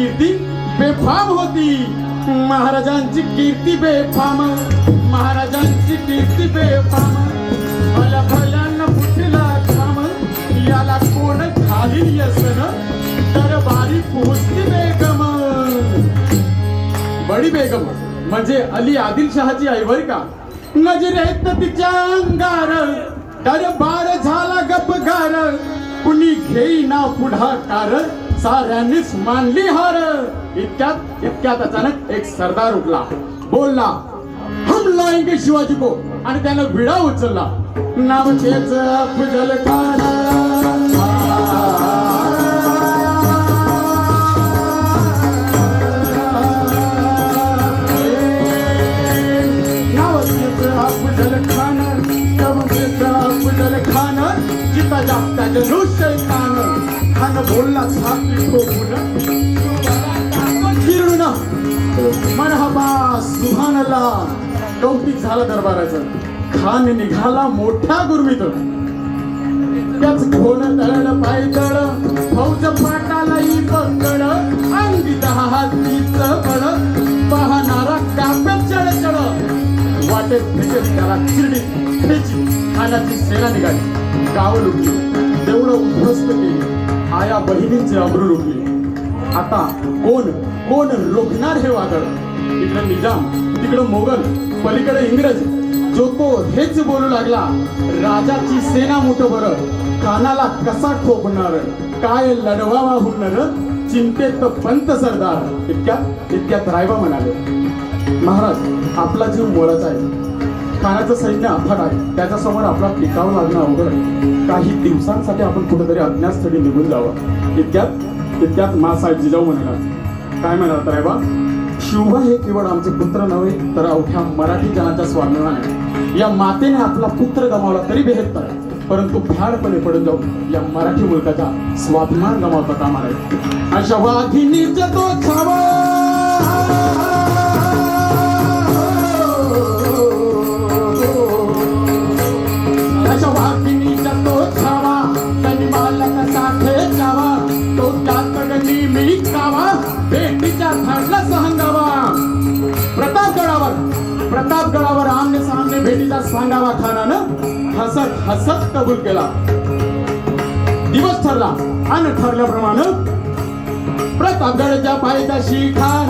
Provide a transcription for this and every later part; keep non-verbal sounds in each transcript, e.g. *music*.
कीर्ती बेफाम होती. महाराजांची कीर्ती बेफाम महाराजांची कीर्ती बेफाम. भल्या भल्यांना फुटला घाम याला कोण खाली यसन? दरबारी पोहोचली बेगम. बडी बेगम म्हणजे अली आदिल शहाची आई बरी का? नजरेत तिच्या अंगार दरबार झाला गप गार कुणी घेईना पुढाकार साऱ्यांनीच मानली हार. इतक्यात इतक्यात अचानक एक सरदार उठला. बोलला हम लाएंगे शिवाजी को. आणि त्यानं विडा उचलला. नाव जनुष्य खान खान बोलला सुहानला कौतिक दरबाराचं. खान निघाला मोठा गुरमीतून त्याच खोल तळ पायदळ फौज पाटालाही पकड अंगी दहा हातीच बळ पाहणारा काप्यात चढ चढ वाटेत तिथेच त्याला चिरडी खेची खानाची सेना निघाली. गाव लुटली. देवळं उद्ध्वस्त केली. आया बहिणींचे अब्रू लुटली आता कोण कोण रोखणार हे वादळ? इकडं निजाम तिकडं मोगल पलीकडे इंग्रज. जो तो हेच बोलू लागला. राजाची सेना मोठं बरं कानाला कसा ठोकणार? काय लढवावा हुकणार चिंतेत पंत सरदार. इतक्यात इतक्यात रायबा म्हणाले. महाराज आपला जीव मोलाचा आहे. खानाचं सैन्य अफाट आहे. त्याच्यासमोर आपला टिकाव लागणं अवघड काही दिवसांसाठी आपण कुठेतरी अज्ञातस्थळी निघून जावं. इतक्यात इतक्यात मासाहेब जिजाऊ म्हणणार काय म्हणाला रायबा शिवबा हे केवळ आमचे पुत्र नव्हे तर अवघ्या मराठी जनाच्या स्वाभिमान आहे या मातेने आपला पुत्र गमावला तरी बेहत्तर परंतु भ्याडपणे पडून जाऊन या मराठी मुलकाचा स्वाभिमान गमावता कामा नये. अशा वाघिनीचा सांगावा खानानं हसत हसत कबूल केला. दिवस ठरला. आणि ठरल्याप्रमाणे प्रतापगडच्या पायदाशी खान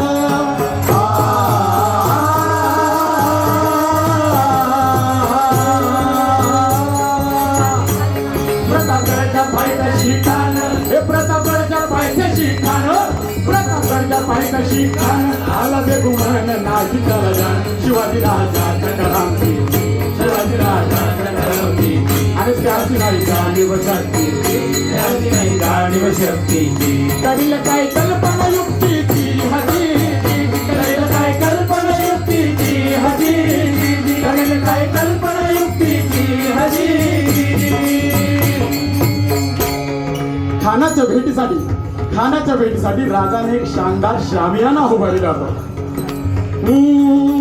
प्रतापगडच्या पायदाशी खान हे पायथ्याशी खान प्रतापगडच्या पायथ्याशी आणि त्याची नाही जाणीव शक्ती. त्याची नाही जाणीव शक्ती. करील काय कल्पना युक्तीची हजी करील काय कल्पना युक्तीची हजी करील काय कल्पना युक्तीची हजी खानाच्या भेटीसाठी खानाच्या भेटीसाठी राजाने एक शानदार शामियाना उभारलेला होता.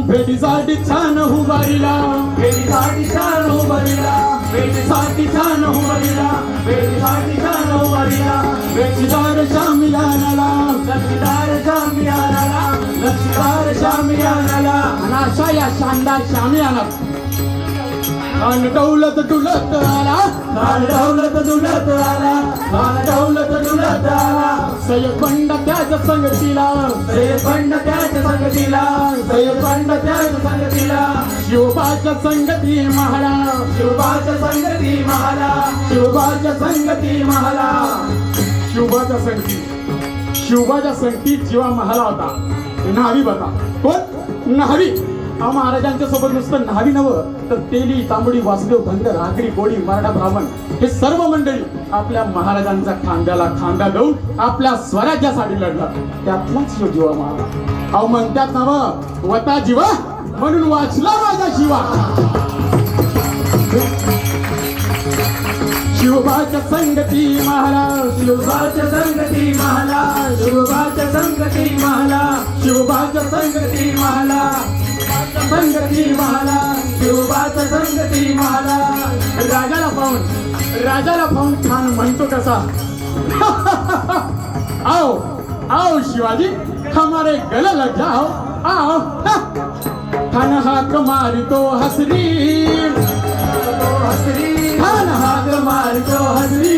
भेटीसाठी छान उभारीला. भेटीसाठी छान शानदार आणत खान दौलत डुलत आला. खान दौलत डुलत आला. खान दौलत डुलत आला. सय पंड त्याच संगतीला. सय पंड त्याच संगतीला. सय पंड त्याच संगतीला. शिवबाच्या संगती महाला. शिवबाच्या संगती महाला. शिवबाच्या संगती महाला. शिवबाच्या संगती. शिवबाच्या संगतीत जीवा महाला होता. न्हावी बघा. कोण? न्हावी हा महाराजांच्या सोबत नुसतं न्हावी नवं तर तेली तांबडी वासुदेव धनगर आगरी कोळी मराठा ब्राह्मण हे सर्व मंडळी आपल्या महाराजांच्या खांद्याला खांदा देऊन आपल्या स्वराज्यासाठी लढला त्यातलाच शिव जीवा महाराज अहो म्हणतात नव वता जीवा म्हणून वाचला माझा शिवा शिवबाच्या संगती महाराज शिवबाच्या संगती महाराज शिवबाच्या संगती महाराज शिवबाच्या संगती महाराज. संगती महाराज शिवबाच्या संगती महाराज राजाला पाहून राजाला पाहून छान म्हणतो कसा. *laughs* आओ आओ शिवाजी हमारे गले लग जाओ आओ हा. खान हाक मारितो हसरी. खान हाक मारितो हसरी.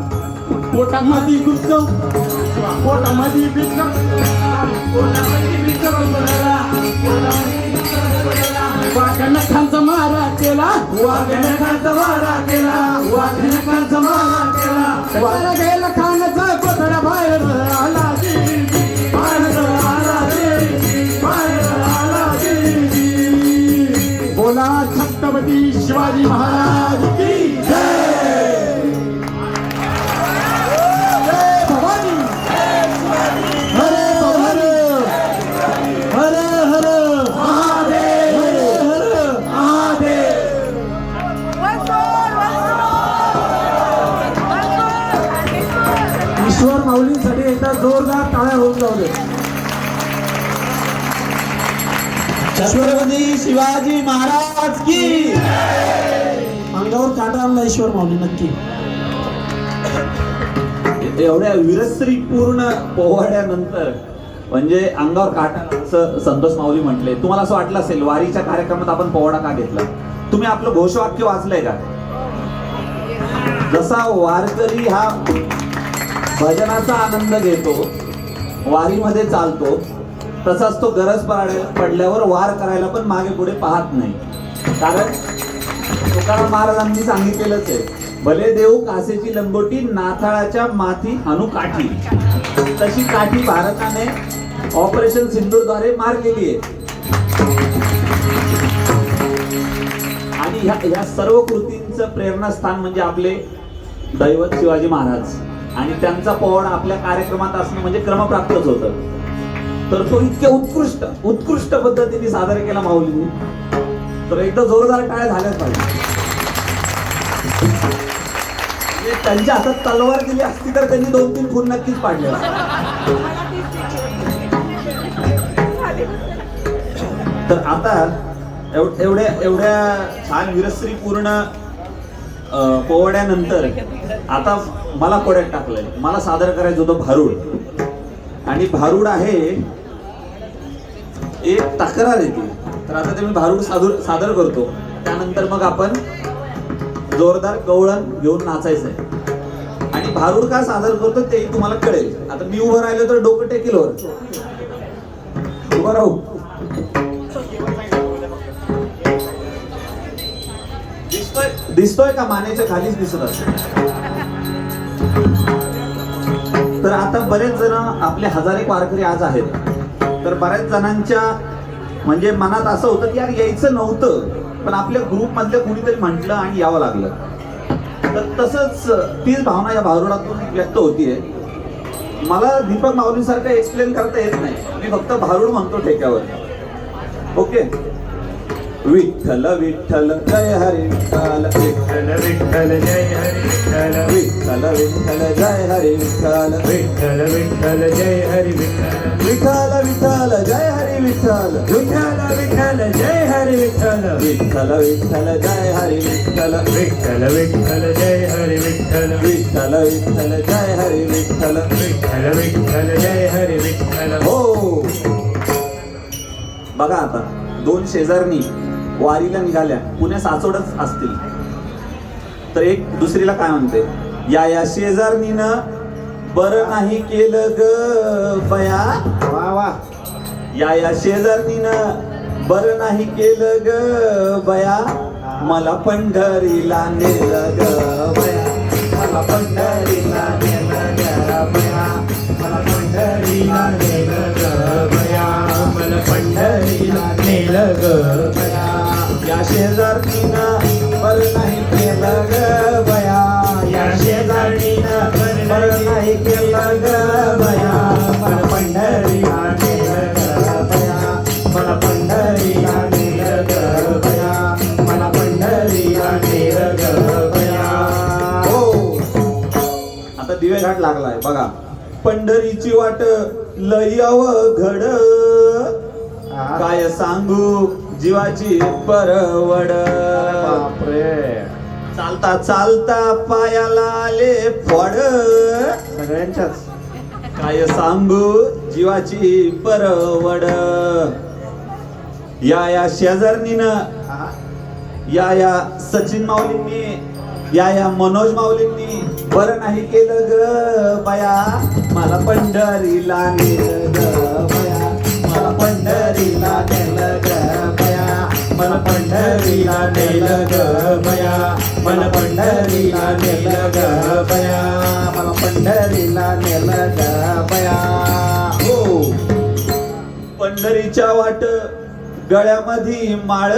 पोटामध्ये गुप्त पोटामध्ये बिच पोटामध्ये बिच वागण खांचा मारा केला. वागण खांचा मारा केला. वागण खांचा मारा केला. वाला गेला खाण्याचा कोथडा बाहेर आला बोला छत्रपती शिवाजी महाराज. शिवाजी महाराज की अंगावर काटा आणला ईश्वर माऊली नक्की. एवढ्या विरस्त्री पूर्ण पोवाड्यानंतर म्हणजे अंगावर काटा असं संतोष माऊली म्हटले. तुम्हाला असं वाटलं असेल वारीच्या कार्यक्रमात आपण पोवाडा का घेतला? तुम्ही आपलं घोषवाक्य वाचलंय का? जसा वारकरी हा भजनाचा आनंद घेतो वारीमध्ये चालतो तसाच तो गरज पड- पडल्यावर वार करायला पण मागे पुढे पाहत नाही. कारण तुकाराम महाराजांनी सांगितलेलंच आहे भले देऊ कासेची लंगोटी नाथाळाच्या माथी अनु काठी. तशी काठी भारताने ऑपरेशन सिंधूरद्वारे मारलेली आहे. आणि ह्या ह्या सर्व कृतींचं प्रेरणास्थान म्हणजे आपले दैवत शिवाजी महाराज. आणि त्यांचा पोवाडा आपल्या कार्यक्रमात असणं म्हणजे क्रमप्राप्तच होतं. तर तो इतक्या उत्कृष्ट उत्कृष्ट पद्धतीने सादर केला माऊलीने. तर एकदा जोरदार टाळ्या झाल्याच पाहिजे म्हणजे त्यांच्या हातात तलवार दिली असती तर त्यांनी दोन तीन खून नक्कीच पाडले तर आता एवढ्या एवढ्या छान विरस्त्री पूर्ण पोवड्यानंतर आता मला कोड्यात टाकलंय. मला सादर करायचं होतं भारूड. आणि भारूड आहे एक तक्रार येते तर आता ते मी भारूड सादर सादर करतो. त्यानंतर मग आपण जोरदार गवळण घेऊन नाचायचंय. आणि भारूड का सादर करतो तेही तुम्हाला कळेल. आता मी उभं राहिलो तर डोकं टेकील वर. उभं राहू. दिसतोय? दिसतोय का? मानेच्या खालीच दिसत असेल. तर आता बरेच जण आपले हजारे वारकरी आज आहेत. तर बऱ्याच जणांच्या म्हणजे मनात असं होतं की यार यायचं नव्हतं पण आपल्या ग्रुप मधल्या कुणीतरी म्हटलं आणि यावं लागलं. तर तसंच तीच भावना या भारुडातून व्यक्त होतीये. मला दीपक माऊलीसारखं एक्सप्लेन करता येत नाही. मी फक्त भारूड म्हणतो ठेक्यावर. ओके? विठ्ठल विठ्ठल जय हरी विठ्ठल विठ्ठल विठ्ठल जय हरी विठ्ठल. विठ्ठल विठ्ठल जय हरी विठ्ठल. विठ्ठल विठ्ठल जय हरी विठ्ठल. विठ्ठल विठ्ठल जय हरी विठ्ठल. विठ्ठल विठ्ठल जय हरी विठ्ठल. विठ्ठल विठ्ठल जय हरी विठ्ठल. विठ्ठल विठ्ठल जय हरी विठ्ठल. विठ्ठल विठ्ठल जय हरी विठ्ठल. विठ्ठल विठ्ठल जय हरी विठ्ठल. हो. बघा आता दोन शेजारनी वारीला निघाल्या. पुण्या साचोडच असतील. तर एक दुसरीला काय म्हणते? या या शेजारणीनं बरं नाही केलं ग बया. वा वा. या या शेजारणीनं बरं नाही केलं ग बया. मला पंढरीला नेलं ग बया. मला पंढरीला नेलं ग बया. मला पंढरीला नेलं ग बया. मला पंढरीला नेलं ग बया. या शेजारणीनं बरं नाही केलं ग लागलाय. बघा. पंढरीची वाट लय अवघड काय सांगू? जीवाची परवड. चालता चालता पायाला आले फड. सगळ्यांच्याच. काय सांगू? जीवाची परवड. या या शेजारणीनं या या सचिन माऊलींनी या या मनोज माऊलींनी बरं नाही केलं ग बया. मला पंढरीला नेलं ग बया. मला पंढरीला नेलं ग बया. मला पंढरीला नेलं ग बया. मला पंढरीला नेलं ग बया. मला पंढरीला नेलं ग बया. हो. पंढरीच्या वाट गळ्यामध्ये माळ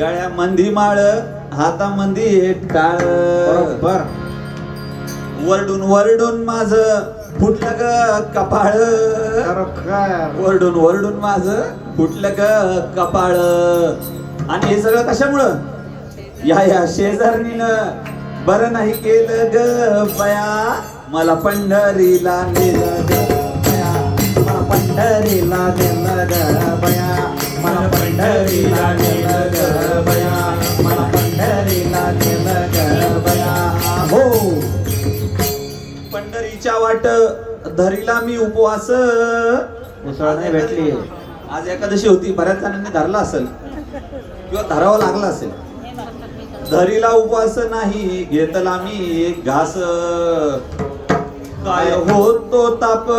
गळ्यामध्ये माळ हातामध्ये काळ. बरोबर. वरडून वरडून माझ फुटलं ग कपाळ. वरडून वरडून माझ फुटलं ग कपाळ. आणि हे सगळं कशामुळं? या या शेजारणीनं बरं नाही केलं ग बया. मला पंढरीला नेलं ग बया. मला पंढरीला नेलं ग बया. मला पंढरीला नेलं ग बया. मला पंढरीला नेलं वाट धरीला मी उपवास. भेटली. आज एकादशी होती बऱ्याच जणांनी धरला असेल. किंवा धरावा लागला असेल. धरीला उपवास नाही घेतला मी एक घास. काय होतो ताप?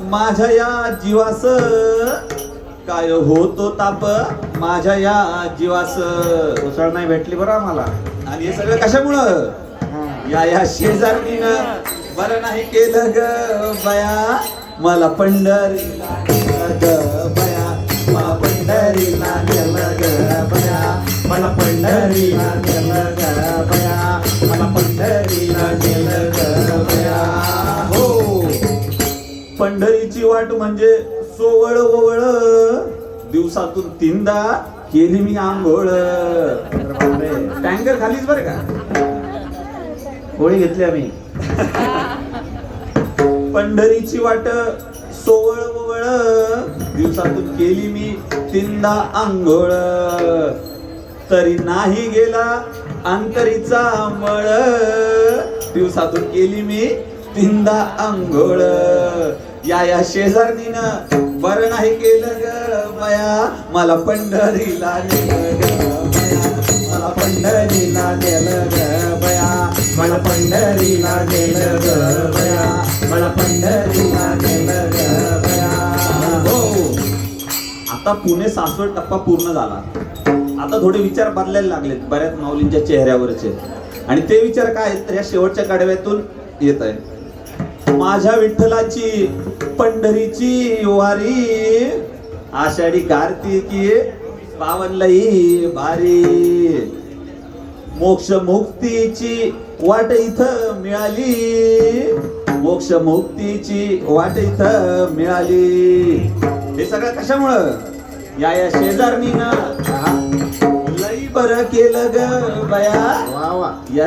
माझ्या या जीवास. काय होतो ताप? माझ्या या जीवास. उसळ नाही भेटली बरं आम्हाला. आणि हे सगळं कशामुळं. या या शेजारणीनं बरं नाही केलं ग बया. मला पंढरीला नेलं ग बया. मला पंढरीला नेलं ग बया. मला पंढरीला नेलं ग बया. मला पंढरीला नेलं ग बया. हो. पंढरीची वाट म्हणजे सोवळ ओवळ. दिवसातून तीनदा केली मी आंघोळ. टँकर खालीच बरं का? होळी घेतली आम्ही. पंढरीची वाट सोवळ वळ दिवसातून केली मी तीनदा आंघोळ. तरी नाही गेला अंतरीचा मळ दिवसातून केली मी तीनदा आंघोळ. या या शेजारणीनं बरं नाही केलं ग बया मला पंढरीला नेलं ग बया. मला पंढरीला नेलं ग बया. मला पंढरीला नेलं ग मला पंढरीला नेलं ग हो. आता पुणे सासवड टप्पा पूर्ण झाला. आता थोडे विचार बदलायला लागलेत बऱ्याच माऊलींच्या चेहऱ्यावरचे. आणि ते विचार काय आहेत? तर या शेवटच्या कडव्यातून येत आहे माझ्या विठ्ठलाची पंढरीची वारी आषाढी कार्तिकी पावन भारी. मोक्ष मुक्तीची वाट इथं मिळाली. मोक्ष मुक्तीची वाट इथं मिळाली. हे सगळं कशामुळं? या या शेजारणीनं. लई बर केलं ग बया. वा या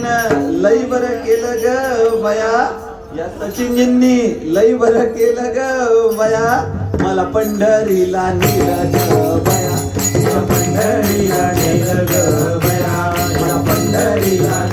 ना लई बर केलं ग बया. या सचिनजींनी लई बर केलं ग बया. मला पंढरीला नेलं ग बया. पंढरीला ग बया. पंढरीला